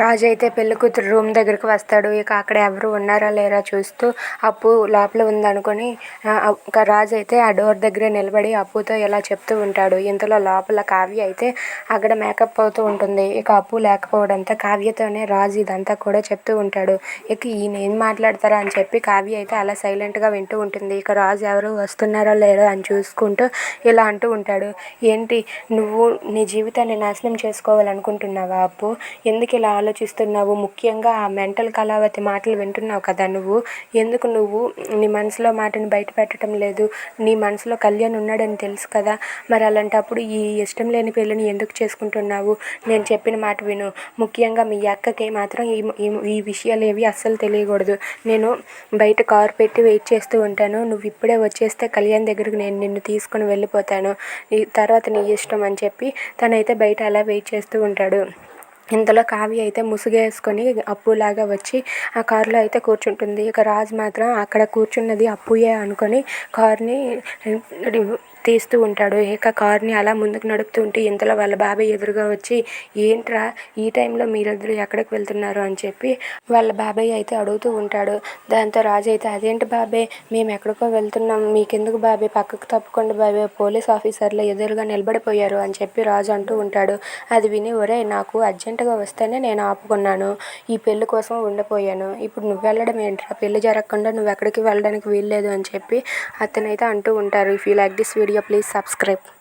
రాజు అయితే పెళ్ళి కూతురు రూమ్ దగ్గరికి వస్తాడు. ఇక అక్కడ ఎవరు ఉన్నారా లేరా చూస్తూ అప్పు లోపల ఉందనుకొని ఒక రాజు అయితే ఆ డోర్ దగ్గరే నిలబడి అప్పుతో ఇలా చెప్తూ ఉంటాడు. ఇంతలో లోపల కావ్య అయితే అక్కడ మేకప్ అవుతూ ఉంటుంది. ఇక అప్పు లేకపోవడంతో కావ్యతోనే రాజు ఇదంతా కూడా చెప్తూ ఉంటాడు. ఇక ఈయన ఏం మాట్లాడతారా అని చెప్పి కావ్య అయితే అలా సైలెంట్గా వింటూ ఉంటుంది. ఇక రాజు ఎవరు వస్తున్నారో లేరో అని చూసుకుంటూ ఇలా అంటూ ఉంటాడు. ఏంటి నువ్వు నీ జీవితాన్ని నాశనం చేసుకోవాలనుకుంటున్నావా అప్పు? ఎందుకు ఇలా ఆలోచిస్తున్నావు. ముఖ్యంగా ఆ మెంటల్ కళావతి మాటలు వింటున్నావు కదా నువ్వు. ఎందుకు నువ్వు నీ మనసులో మాటని బయట పెట్టడం లేదు? నీ మనసులో కళ్యాణ్ ఉన్నాడని తెలుసు కదా. మరి అలాంటప్పుడు ఈ ఇష్టం లేని పెళ్ళిని ఎందుకు చేసుకుంటున్నావు? నేను చెప్పిన మాట విను. ముఖ్యంగా మీ అక్కకి మాత్రం ఈ ఈ- విషయాలు ఏవి అస్సలు తెలియకూడదు. నేను బయట కారు పెట్టి వెయిట్ చేస్తూ ఉంటాను. నువ్వు ఇప్పుడే వచ్చేస్తే కళ్యాణ్ దగ్గరికి నేను నిన్ను తీసుకుని వెళ్ళిపోతాను. ఈ తర్వాత నీ ఇష్టం అని చెప్పి తనైతే బయట అలా వెయిట్ చేస్తూ ఉంటాడు. ఇంతలో కావ్య అయితే ముసుగేసుకొని అప్పులాగా వచ్చి ఆ కారులో అయితే కూర్చుంటుంది. ఇక రాజు మాత్రం అక్కడ కూర్చున్నది అప్పుయే అనుకొని కార్ని తీస్తూ ఉంటాడు. ఇక కార్ని అలా ముందుకు నడుపుతూ ఉంటే ఇంతలో వాళ్ళ బాబాయ్ ఎదురుగా వచ్చి ఏంట్రా ఈ టైంలో మీరిద్దరు ఎక్కడికి వెళ్తున్నారు? అని చెప్పి వాళ్ళ బాబాయ్ అయితే అడుగుతూ ఉంటాడు. దాంతో రాజు అయితే అదేంటి బాబాయ్ మేము ఎక్కడికో వెళ్తున్నాం. మీకెందుకు బాబాయ్? పక్కకు తప్పకుండా బాబాయ్ పోలీస్ ఆఫీసర్లు ఎదురుగా నిలబడిపోయారు అని చెప్పి రాజు అంటూ ఉంటాడు. అది విని ఒరే నాకు అర్జెంటుగా వస్తేనే నేను ఆపుకున్నాను. ఈ పెళ్ళి కోసం ఉండిపోయాను. ఇప్పుడు నువ్వు వెళ్ళడం ఏంట్రా? పెళ్ళి జరగకుండా నువ్వు ఎక్కడికి వెళ్ళడానికి వీల్లేదు అని చెప్పి అతనైతే అంటూ ఉంటారు. If you like this video please subscribe.